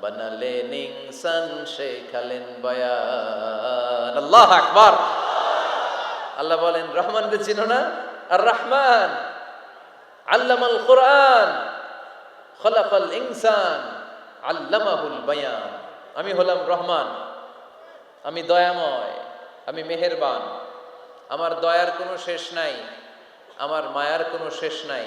বানালেন ইনসান শেখালেন বয়ান। আল্লাহ আকবার। আল্লাহ বলেন রহমান রে চিনো না? আর রহমান, আল্লামাল কোরআন, খলাকাল ইনসান, আল্লামাহুল বয়ান। আমি হলাম রহমান, আমি দয়াময়, আমি মেহেরবান। আমার দয়ার কোনো শেষ নাই, আমার মায়ার কোনো শেষ নাই।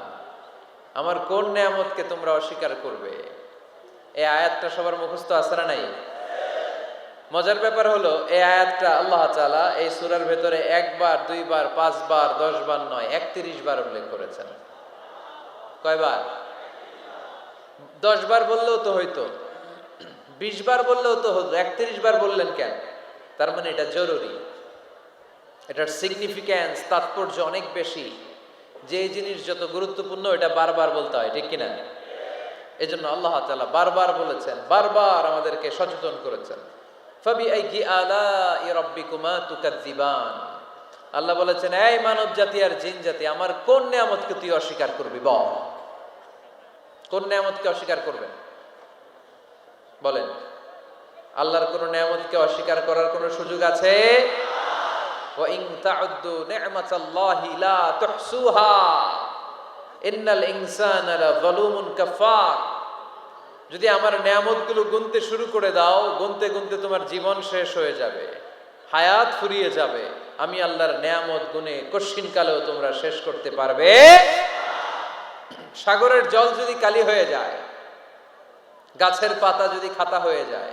আমার কোন নিয়ামতকে তোমরা অস্বীকার করবে? এই আয়াতটা সবার মুখস্থ না নাই? মজার ব্যাপার হলো, এই আয়াতটা আল্লাহ তাআলা এই সুরার ভেতরে একবার, দুইবার, পাঁচবার, দশবার নয় একত্রিশ বার উল্লেখ করেছেন। কয়বার? দশ বার বললেও তো হইতো। বিশ বার বললেও তো হতো। একত্রিশ বার বললেন কেন? তার মানে এটা জরুরি। এটার সিগনিফিক্যান্স তাৎপর্য অনেক বেশি। যে জিনিস যত গুরুত্বপূর্ণ এটা বারবার বলতে হয়, ঠিক কিনা? এজন্য আল্লাহ তাআলা বারবার বলেছেন, বারবার আমাদেরকে সচেতন করেছেন। আল্লাহ বলেছেন, এই মানব জাতি আর জিন জাতি আমার কোন নিয়ামতকে তুই অস্বীকার করবি, বল? কোন নিয়ামতকে অস্বীকার করবেন বলেন, আল্লাহর কোন নিয়ামতকে অস্বীকার করার কোন সুযোগ আছে? وَإِن تَعُدُّوا نِعْمَةَ اللَّهِ لَا تُحْصُوهَا إِنَّ الْإِنسَانَ لَظَلُومٌ كَفَّارٌ যদি আমার নিয়ামতগুলো গুনতে শুরু করে দাও গুনতে গুনতে তোমার জীবন শেষ হয়ে যাবে হায়াত ফুরিয়ে যাবে আমি আল্লাহর নিয়ামত গুনে কশিন কালেও তোমরা শেষ করতে পারবে সাগরের জল যদি কালি হয়ে যায় গাছের পাতা যদি খাতা হয়ে যায়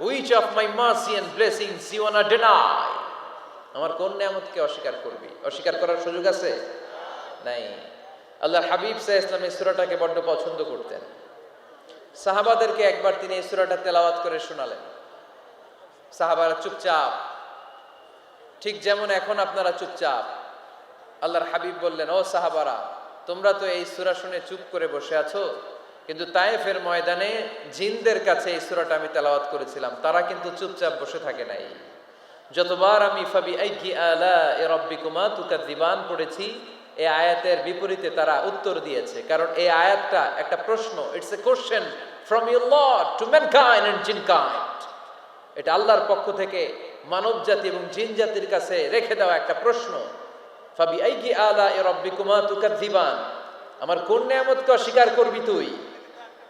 which of my mercy and blessings you wanna deny আমার কোন নিয়ামতকে অস্বীকার করবি? অস্বীকার করার সুযোগ আছে? নাই। আল্লাহ হাবিব সাহ ইসলাম এই সুরাটাকে বড্ড পছন্দ করতেন। সাহাবাদেরকে একবার তিনি এই সুরাটা তেলাওয়াত করে শোনালেন। সাহাবারা চুপচাপ। ঠিক যেমন এখন আপনারা চুপচাপ। আল্লাহর হাবিব বললেন, ও সাহাবারা, তোমরা তো এই সুরা শুনে চুপ করে বসে আছো? কিন্তু তায়েফের ময়দানে জিনদের কাছে এই সুরাটা আমি তেলাওয়াত করেছিলাম, তারা কিন্তু চুপচাপ বসে থাকে নাই। যতবার আমি ফাবি আইকি আলা এ রব্বিকুমা তুকাদ্দিবান পড়েছি এই আয়াতের বিপরীতে তারা উত্তর দিয়েছে। কারণ এই আয়াতটা একটা প্রশ্ন it's a question from your lord to mankind and jinnkind. এটা আল্লাহর পক্ষ থেকে মানব জাতি এবং জিন জাতির কাছে রেখে দেওয়া একটা প্রশ্ন। ফাবি আইকি আলা এ রব্বিকুমা তুকাদ্দিবান আমার কোন নিয়ামতকে অস্বীকার করবি তুই?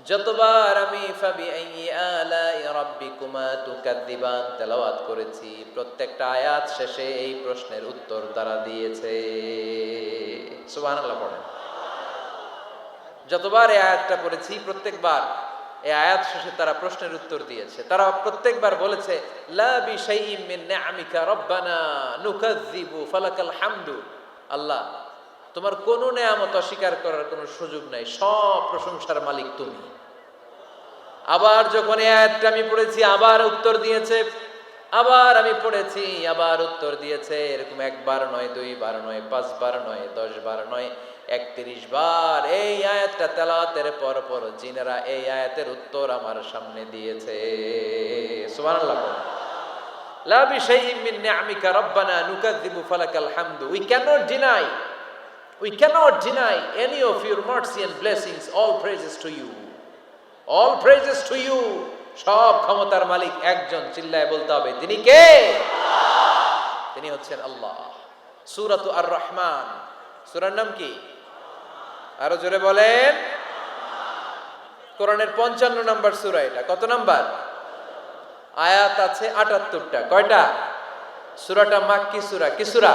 যতবার আমি ফাবি তেলাওয়াত করেছি, প্রত্যেকটা আয়াত শেষে এই প্রশ্নের উত্তর তারা দিয়েছে। সুবহানাল্লাহ পড়েন। যতবার এই আয়াতটা পড়েছি, প্রত্যেকবার এই আয়াত শেষে তারা প্রশ্নের উত্তর দিয়েছে। তারা প্রত্যেকবার বলেছে, লা বিশাইইম মিন নিআমিকা রব্বানা নুকাযযিবু ফালাকাল হামদু। আল্লাহ তোমার কোনো নেয়ামত অস্বীকার করার কোনো সুযোগ নাই, সব প্রশংসার মালিক তুমি। আবার যখন আয়াতটা আমি পড়েছি, আবার উত্তর দিয়েছে, আবার আমি পড়েছি, আবার উত্তর দিয়েছে, এরকম একবার নয় দুই দুইবার নয় পাঁচ পাঁচবার নয় দশ বার নয় একত্রিশ বার এই আয়াতটা তেলাওয়াতের পর পর জিনেরা এই আয়াতের উত্তর আমার সামনে দিয়েছে। বলেন। লা বিশাইইম মিন নিআমিকা রব্বানা ফালাকাল হামদু। We cannot deny We cannot deny any of your mercy and blessings. All praises to you. All praises to you. সব ক্ষমতার মালিক একজন চিল্লায় বলতে হবে। তিনি কে? তিনি হচ্ছেন আল্লাহ। সুরাত আর রহমান সুরার নাম কি? আরও জোরে বলেন। কোরআনের পঞ্চান্ন নম্বর সুরা এটা। কত নাম্বার? আয়াত আছে আটাত্তরটা। কয়টা? সুরাটা মাক্কি সুরা। কি সুরা?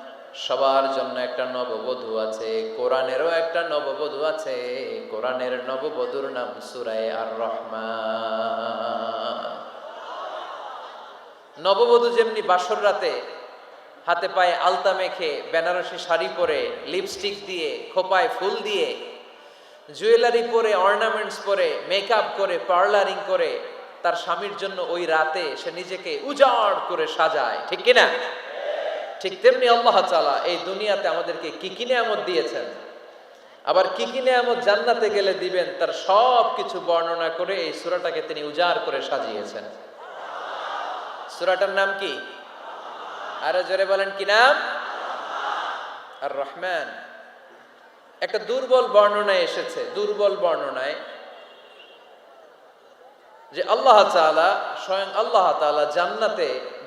সবার জন্য একটা নববধূ আছে, কোরআনেরও একটা নববধূ আছে, কোরআনের নববধূর নাম সুরায় আর রহমান নববধূ যেমনি বাসর রাতে হাতে পায়ে আলতা মেখে বেনারসি শাড়ি পরে লিপস্টিক দিয়ে, খোপায় ফুল দিয়ে জুয়েলারি পরে অর্নামেন্টস পরে মেকআপ করে পার্লারিং করে, তার স্বামীর জন্য ওই রাতে সে নিজেকে উজাড় করে সাজায়, ঠিক কিনা? ঠিক তেমনি আল্লাহ তাআলা এই দুনিয়াতে আমাদেরকে কি কি নিয়ামত দিয়েছেন? আবার কি কি নিয়ামত জান্নাতে গেলে দিবেন তার সব কিছু বর্ণনা করে এই সুরাটাকে তিনি উজাড় করে সাজিয়েছেন। সুরাটার নাম কি? আরও জোরে বলেন, কি নাম? আর রহমান একটা দুর্বল বর্ণনায় এসেছে, দুর্বল বর্ণনায় যে আল্লাহ স্বয়ং আল্লাহ জান্নাতে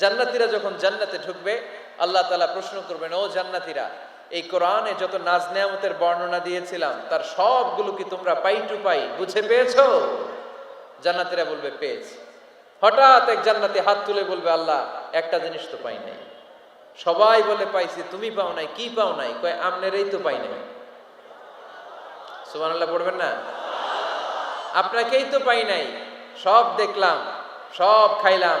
জান্নাতীরা যখন জান্নাতে ঢুকবে, আল্লাহ তালা প্রশ্ন করবেন, ও জান্নাতীরা, এই কোরআনে যত নাজ নেয়ামতের বর্ণনা দিয়েছিলাম, তার সবগুলো কি তোমরা পাই টু পাই বুঝে পেয়েছ? জান্নাতীরা বলবে, পেয়েছি। হঠাৎ এক জান্নাতি হাত তুলে বলবে, আল্লাহ, একটা জিনিস তো পাই নাই। সবাই বলে, পাইছি, তুমি পাও নাই, কি পাও নাই? কয়, আমনেরই তো পাই নাই। সুবহানাল্লাহ পড়বেন না? আপনাকেই তো পাই নাই। সব দেখলাম, সব খাইলাম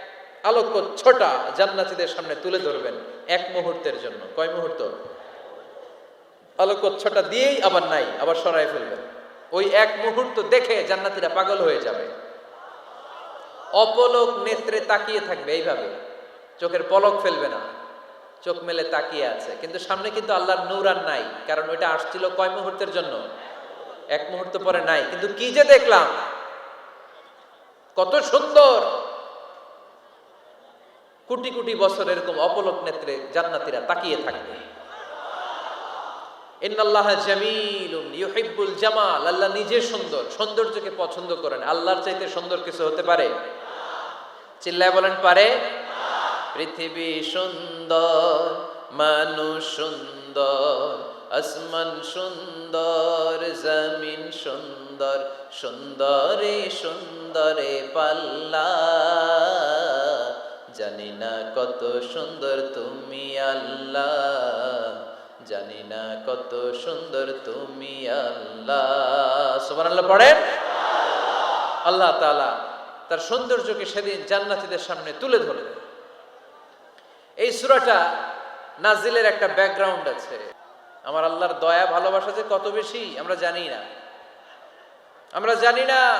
আলোক ছোটা জান্নাতীদের সামনে তুলে ধরবেন এক মুহূর্তের জন্য। কয় মুহূর্ত? আলোকচ্ছটা দিয়েই আবার নাই, আবার সরাই ফেলবেন। ওই এক মুহূর্ত দেখে জান্নাতীরা পাগল হয়ে যাবে। অপলক নেত্রে তাকিয়ে থাকবে এইভাবে। চোখের পলক ফেলবে না। চোখ মেলে তাকিয়ে আছে। কিন্তু সামনে কিন্তু আল্লাহর নূর আর নাই, কারণ ওইটা আসছিল কয় মুহূর্তের জন্য? এক মুহূর্ত পরে নাই। কিন্তু কি যে দেখলাম! কত সুন্দর! কোটি কোটি বছর এরকম অপলক নেত্রে জান্নাতীরা তাকিয়ে থাকবে। জামাল, আল্লাহ নিজে সুন্দর, সৌন্দর্যকে পছন্দ করেন। আল্লাহর চাইতে সুন্দর কিছু হতে পারে? চিল্লায় বলেন, পারে। পৃথিবী সুন্দর, মানুষ সুন্দর, আসমান সুন্দর, জমিন সুন্দর, সুন্দরে সুন্দরে পাল্লা। জানি না কত সুন্দর তুমি আল্লাহ। জানি না কত সুন্দর তুমি আল্লাহ। সুবহানাল্লাহ পড়েন। আল্লাহ তাআলা তার সৌন্দর্যকে সেদিন জান্নাতীদের সামনে তুলে ধরে এই সূরাটা নাজিলের একটা ব্যাকগ্রাউন্ড আছে। আমার আল্লাহর দয়া ভালোবাসা যে কত বেশি, আমরা জানি না। আমরা জানি না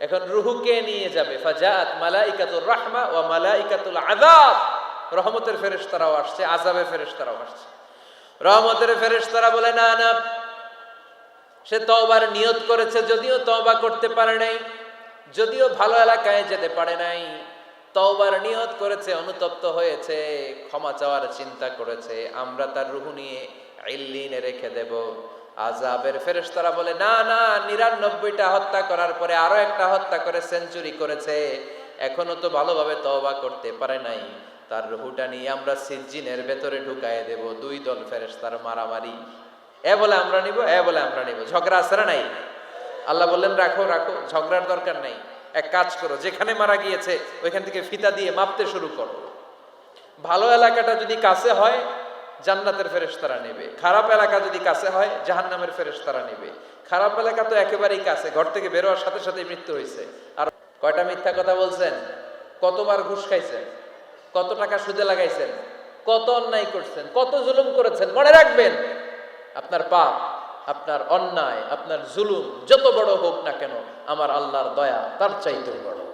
এখন রুহুকে নিয়ে যাবে। ফাজাত মালাইকাতুর রাহমা ও মালাইকাতুল আযাব। রহমতের ফেরেশতারাও আসছে, আযাবের ফেরেশতারাও আসছে। রহমতের ফেরেশতারা বলে, না না, সে তওবার নিয়ত করেছে, যদিও তওবা করতে পারে নাই, যদিও ভালো এলাকায় যেতে পারে নাই, তওবার নিয়ত করেছে, অনুতপ্ত হয়েছে, ক্ষমা চাওয়ার চিন্তা করেছে, আমরা তার রুহু নিয়ে ইল্লিনে রেখে দেব। আজাবের ফেরেশতারা বলে, না না, নিরানব্বইটা হত্যা করার পরে আরও একটা হত্যা করে সেঞ্চুরি করেছে। এখনও তো ভালোভাবে তওবা করতে পারে নাই। তার রুহুটা নিয়ে আমরা সিজ্জিনের ভেতরে ঢুকায় দেব। দুই দল ফেরেশতার মারামারি। এ বলে আমরা নিব, এ বলে আমরা নিব। ঝগড়া না নাই? আল্লাহ বললেন, রাখো রাখো, ঝগড়ার দরকার নাই। এক কাজ করো, যেখানে মারা গিয়েছে, ওইখান থেকে ফিতা দিয়ে মাপতে শুরু করো। ভালো এলাকাটা যদি কাছে হয় জান্নাতের ফেরেশতারা নেবে। খারাপ এলাকা যদি কাছে হয়, জাহান্নামের ফেরেশতারা নেবে। খারাপ এলাকা তো একেবারেই কাছে, ঘর থেকে বেরোয়ার সাথে সাথে মৃত্যু হয়েছে। আর কয়টা মিথ্যা কথা বলছেন? কতবার ঘুষ খাইছেন? কত টাকা সুদে লাগাইছেন? কত অন্যায় করছেন? কত জুলুম করেছেন? মনে রাখবেন, আপনার পাপ, আপনার অন্যায়, আপনার জুলুম, যত বড় হোক না কেন, আমার আল্লাহর দয়া তার চাইতে বড়।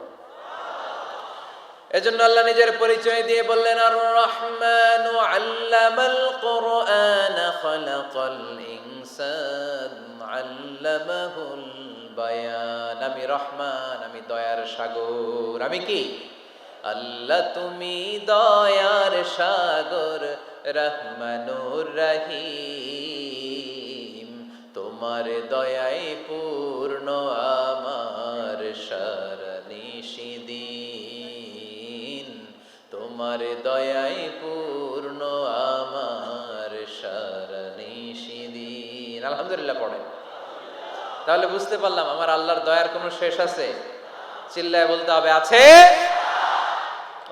এজন্য আল্লাহ নিজের পরিচয় দিয়ে বললেন আর রহমান আল্লামাল কোরআন খালাকাল ইনসান আল্লামাহুল বায়ান। আমি রহমান, আমি দয়ার সাগর। আমি কি? আল্লাহ তুমি দয়ার সাগর, রহমানুর রহিম। তোমার দয়ায় পূর্ণ আমার। তোমার দয়ায় পূর্ণ আমার সারনিশিদিন আলহামদুলিল্লাহ পড়ে। তাহলে বুঝতে পারলাম আমার আল্লাহর দয়ার কোনো শেষ আছে? চিল্লায় বলতে হবে, আছে।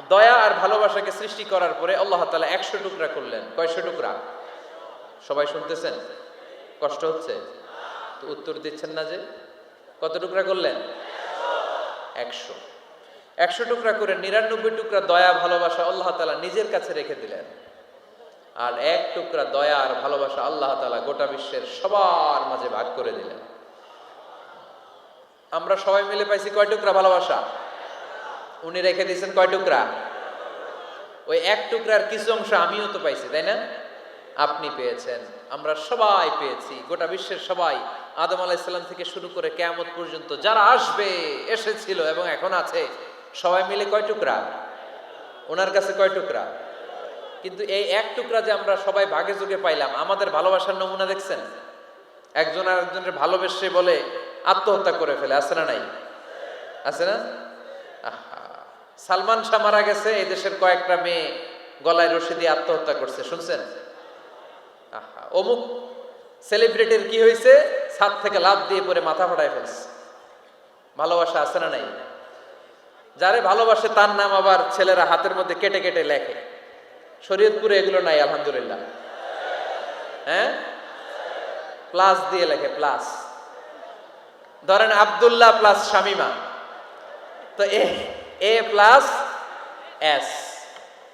দয়া আর ভালোবাসাকে সৃষ্টি করার পরে আল্লাহ তালা একশো টুকরা করলেন। কয়শো টুকরা? সবাই শুনতেছেন? কষ্ট হচ্ছে? তো উত্তর দিচ্ছেন না যে? কত টুকরা করলেন? একশো। একশো টুকরা করে নিরানব্বই টুকরা দয়া, ভালোবাসা আল্লাহ তালা নিজের কাছে রেখে দিলেন। আর এক টুকরা দয়া আর ভালোবাসা আল্লাহ তালা গোটা বিশ্বের সবার মাঝে ভাগ করে দিলেন। আমরা সবাই মিলে পাইছি কয় টুকরা ভালোবাসা? উনি রেখে দিয়েছেন কয় টুকরা? ওই এক টুকরার কিছু অংশ আমিও তো পাইছি, তাই না? আপনি পেয়েছেন, আমরা সবাই পেয়েছি, গোটা বিশ্বের সবাই। আদম আলাইসাল্লাম থেকে শুরু করে কেয়ামত পর্যন্ত যারা আসবে, এসেছিল এবং এখন আছে। সবাই মিলে কয় টুকরা? ওনার কাছে কয় টুকরা? কিন্তু এই এক টুকরা যে আমরা সবাই ভাগে যোগে পাইলাম, আমাদের ভালোবাসার নমুনা দেখছেন? একজন আর একজনের ভালোবেসে বলে আত্মহত্যা করে ফেলে, আছে না নাই? আছে না। সালমান শাহ মারা গেছে, এই দেশের কয়েকটা মেয়ে গলায় রশি দিয়ে আত্মহত্যা করছে, শুনছেন? আহা, অমুক সেলিব্রিটির কি হয়েছে ছাদ থেকে লাভ দিয়ে পরে মাথা ফাটায় ফেলছে। ভালোবাসা আছে না নাই? যারে ভালোবাসে তার নাম আবার ছেলেরা হাতের মধ্যে কেটে কেটে লেখে। শরীয়তপুরে এগুলো নাই, আলহামদুলিল্লাহ। হ্যাঁ? প্লাস দিয়ে লেখে প্লাস ধরেন আব্দুল্লাহ প্লাস শামিমা। তো এ এ প্লাস এস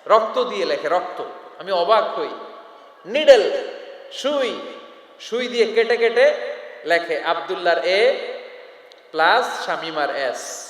রক্ত দিয়ে লেখে, রক্ত। আমি অবাক হই। নিডেল সুই। সুই দিয়ে কেটে কেটে লেখে, আব্দুল্লাহর এ প্লাস শামিমার এস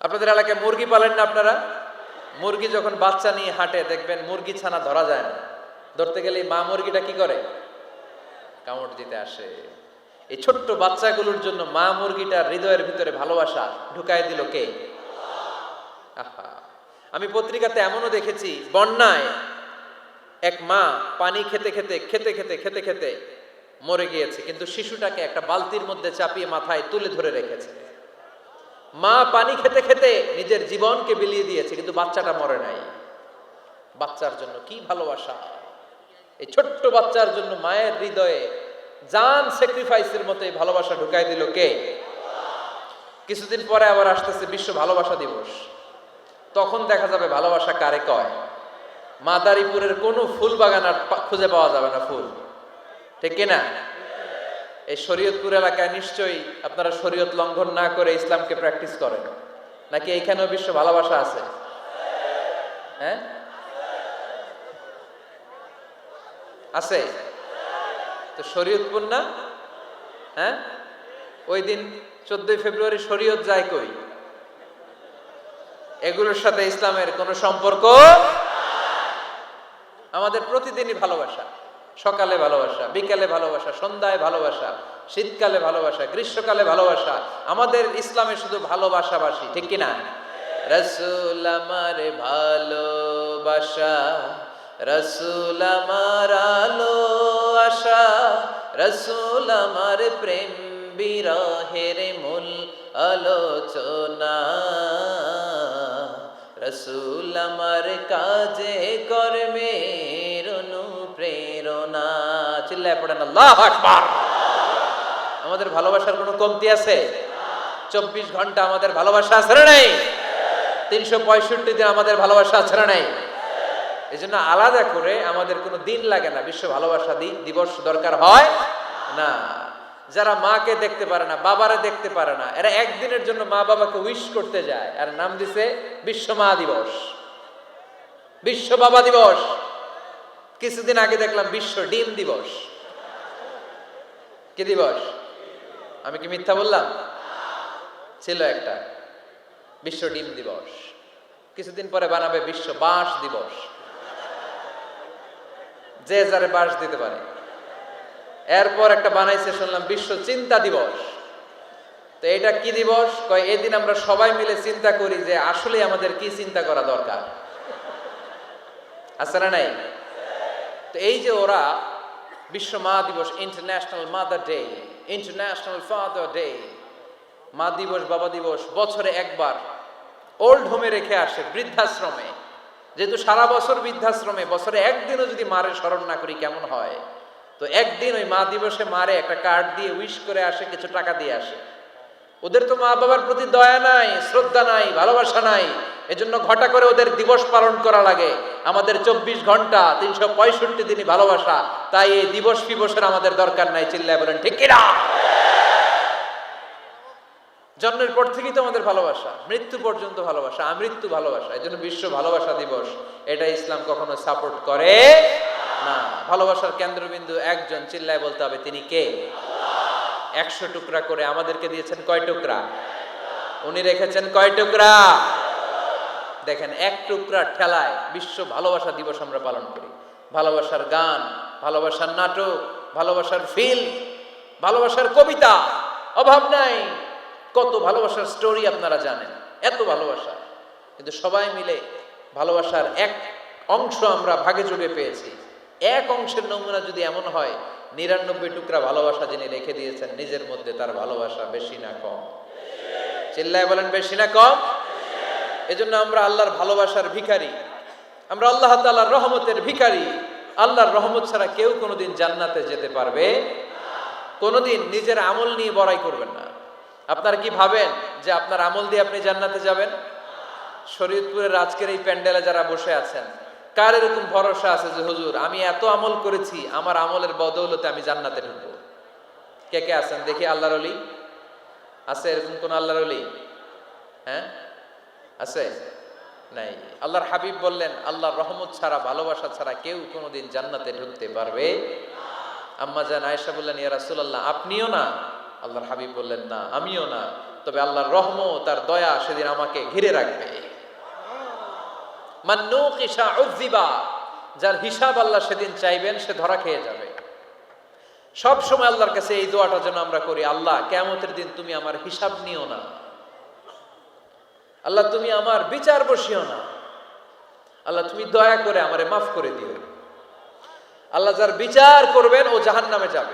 আপনাদের এলাকায় মুরগি পালেন না আপনারা? মুরগি যখন বাচ্চা নিয়ে হাঁটে, দেখবেন মুরগি ছানা ধরা যায় না। ধরতে গেলে মা মুরগিটা কি করে? কামড় দিতে আসে। এই ছোট্ট বাচ্চাগুলোর জন্য মা মুরগিটার হৃদয়ের ভিতরে ভালোবাসা ঢুকাই দিল কে? আহা। আমি পত্রিকাতে এমনও দেখেছি, বন্যায় এক মা পানি খেতে খেতে খেতে খেতে খেতে খেতে মরে গিয়েছে। কিন্তু শিশুটাকে একটা বালতির মধ্যে চাপিয়ে মাথায় তুলে ধরে রেখেছে। মা পানি খেতে খেতে নিজের জীবনকে বিলিয়ে দিয়েছে, কিন্তু বাচ্চাটা মরে নাই। বাচ্চার জন্য কি ভালোবাসা? এই ছোট্ট বাচ্চার জন্য মায়ের হৃদয়ে জান স্যাক্রিফাইসের মতো এই ভালোবাসা ঢুকাই দিল কে? কিছুদিন পরে আবার আসতেছে বিশ্ব ভালোবাসা দিবস। তখন দেখা যাবে ভালোবাসা কারে কয়? মাদারীপুরের কোনো ফুল বাগান আর খুঁজে পাওয়া যাবে না ফুল। ঠিক কিনা? এই শরীয়তপুর এলাকায় নিশ্চয়ই আপনারা শরীয়ত লঙ্ঘন না করে ইসলামকে প্র্যাকটিস করেন। নাকি এইখানেও বিশ্ব ভালোবাসা আছে? হ্যাঁ? আছে? তো শরীয়তপুর না? হ্যাঁ? ওই দিন চোদ্দই ফেব্রুয়ারি শরীয়ত যায় কই? এগুলোর সাথে ইসলামের কোনো সম্পর্ক? আমাদের প্রতিদিনই ভালোবাসা। সকালে ভালোবাসা, বিকালে ভালোবাসা, সন্ধ্যায় ভালোবাসা, শীতকালে ভালোবাসা, গ্রীষ্মকালে ভালোবাসা, আমাদের ইসলামে শুধু ভালোবাসাবাসি, ঠিক কিনা রসুল আমার ভালোবাসা, রসুল আমার আলো আশা রসুল আমার প্রেম বিরহের মূল আলোচনা। রসুল আমার কাজে অনুপ্রেরণা চিল্লায় পড়েন আল্লাহ আকবার। আমাদের ভালোবাসার কোনো কমতি আছে? চব্বিশ ঘণ্টা আমাদের ভালোবাসা আছে না নাই? তিনশো পঁয়ষট্টি দিন আমাদের ভালোবাসা আছে না নাই? এই জন্য আলাদা করে আমাদের কোনো দিন লাগে না, বিশ্ব ভালোবাসা দিবস দরকার হয় না। যারা মাকে দেখতে পারে না, বাবারে দেখতে পারে না, এরা একদিনের জন্য মা বাবাকে উইশ করতে যায়। আর নাম দিছে বিশ্ব মা দিবস। বিশ্ব বাবা দিবস। কিছুদিন আগে দেখলাম বিশ্ব ডিম দিবস। কি দিবস? আমি কি মিথ্যা বললাম? ছিল একটা। বিশ্ব ডিম দিবস। কিছুদিন পরে বানাবে বিশ্ব বাঁশ দিবস। যে যারে বাঁশ দিতে পারে। এরপর একটা বানাইছে, শুনলাম বিশ্ব চিন্তা দিবস। তো এটা কি দিবস? কয়, এদিন আমরা সবাই মিলে চিন্তা করি যে আসলে আমাদের কি চিন্তা করা দরকার। আছে না নাই? তো এই যে ওরা বিশ্ব মা দিবস international mother day international father day মা দিবস, বাবা দিবস, বছরে একবার ওল্ড হোমে রেখে আসে বৃদ্ধাশ্রমে। যেহেতু সারা বছর বৃদ্ধাশ্রমে, বছরে একদিনও যদি মারে, স্মরণ না করি কেমন হয়? তো একদিন ওই মা দিবসে মারে, একটা কার্ড দিয়ে উইশ করে আসে, কিছু টাকা দিয়ে আসে। ওদের তো মা বাবার প্রতি দয়া নাই, শ্রদ্ধা নাই, ভালোবাসা নাই। এজন্য ঘটা করে ওদের দিবস পালন করা লাগে। আমাদের চব্বিশ ঘণ্টা, তিনশো পঁয়ষট্টি দিনই ভালোবাসা। তাই এই দিবস ফিবসের আমাদের দরকার নাই, চিল্লায় বলেন, ঠিক কিনা? জন্মের পর থেকেই তো আমাদের ভালোবাসা, মৃত্যু পর্যন্ত ভালোবাসা, আমৃত্যু ভালোবাসা এই জন্য বিশ্ব ভালোবাসা দিবস। এটা ইসলাম কখনো সাপোর্ট করে না। ভালোবাসার কেন্দ্রবিন্দু একজন, চিল্লায় বলতে হবে, তিনি কে? একশো টুকরা করে আমাদেরকে দিয়েছেন কয় টুকরা? উনি রেখেছেন কয় টুকরা? দেখেন, এক টুকরা ঠেলায় বিশ্ব ভালোবাসা দিবস আমরা পালন করি। ভালোবাসার গান, ভালোবাসার নাটক, ভালোবাসার ফিল্ম ভালোবাসার কবিতা, অভাব নাই। কত ভালোবাসার স্টোরি আপনারা জানেন, এত ভালোবাসা। কিন্তু সবাই মিলে ভালোবাসার এক অংশ আমরা ভাগে যোগে পেয়েছি। এক অংশের নমুনা যদি এমন হয় নিরানব্বই টুকরা ভালোবাসা যিনি রেখে দিয়েছেন, নিজের মধ্যে তার ভালোবাসা বেশি না কম। চিল্লায় বলেন, বেশি না কম? এজন্য আমরা আল্লাহর ভালোবাসার ভিখারি। আমরা আল্লাহ তাআলার রহমতের ভিখারি। আল্লাহর রহমত ছাড়া কেউ কোনোদিন জান্নাতে যেতে পারবে কোনোদিন নিজের আমল নিয়ে বড়াই করবেন না। আপনারা কি ভাবেন যে আপনার আমল দিয়ে আপনি জান্নাতে যাবেন? শরীয়তপুরের আজকের এই প্যান্ডেলে যারা বসে আছেন কার এরকম ভরসা আছে যে, হুজুর, আমি এত আমল করেছি, আমার আমলের বদৌলতে আমি জান্নাতে ঢুকবো কে কে আছেন? দেখি আল্লাহর অলি আছে এরকম কোন আল্লাহর অলি হ্যাঁ? আছে? নাই। আল্লাহর হাবিব বললেন, আল্লাহর রহমত ছাড়া, ভালোবাসা ছাড়া কেউ কোনোদিন জান্নাতে ঢুকতে পারবে আম্মা জান আয়েশা বললেন, ইয়া রাসূলুল্লাহ, আপনিও না? আল্লাহর হাবিব বললেন, না, আমিও না। তবে আল্লাহর রহমত তার দয়া সেদিন আমাকে ঘিরে রাখবে। মান্নুকিশা উযিবা যার হিসাব আল্লাহ সেদিন চাইবেন, সে ধরা খেয়ে যাবে। সব সময় আল্লাহর কাছে এই দোয়াটা যেন আমরা করি, আল্লাহ কেমতের দিন তুমি আমার হিসাব নিও না। আল্লাহ, তুমি আমার বিচার বসিও না। আল্লাহ, তুমি দয়া করে আমারে মাফ করে দিও। আল্লাহ, যার বিচার করবেন, ও জাহান নামে যাবে।